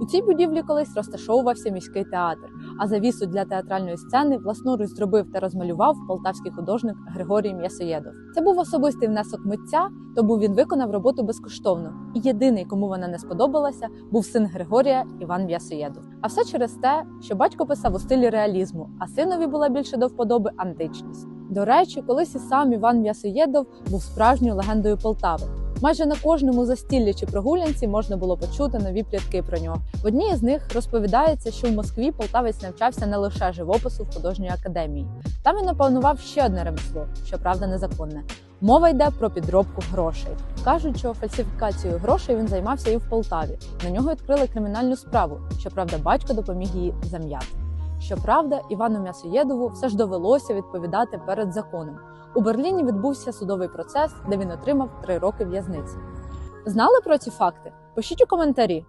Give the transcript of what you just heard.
У цій будівлі колись розташовувався міський театр, а завісу для театральної сцени власноруч зробив та розмалював полтавський художник Григорій М'ясоєдов. Це був особистий внесок митця, тому він виконав роботу безкоштовно. І єдиний, кому вона не сподобалася, був син Григорія Іван М'ясоєдов. А все через те, що батько писав у стилі реалізму, а синові була більше до вподоби античність. До речі, колись і сам Іван М'ясоєдов був справжньою легендою Полтави. Майже на кожному застіллі чи прогулянці можна було почути нові плітки про нього. В одній з них розповідається, що в Москві полтавець навчався не лише живопису в художньої академії. Там він опанував ще одне ремесло, щоправда, незаконне. Мова йде про підробку грошей. Кажуть, що фальсифікацією грошей він займався і в Полтаві. На нього відкрили кримінальну справу. Щоправда, батько допоміг її зам'яти. Щоправда, Івану М'ясоєдову все ж довелося відповідати перед законом. У Берліні відбувся судовий процес, де він отримав три роки в'язниці. Знали про ці факти? Пишіть у коментарі.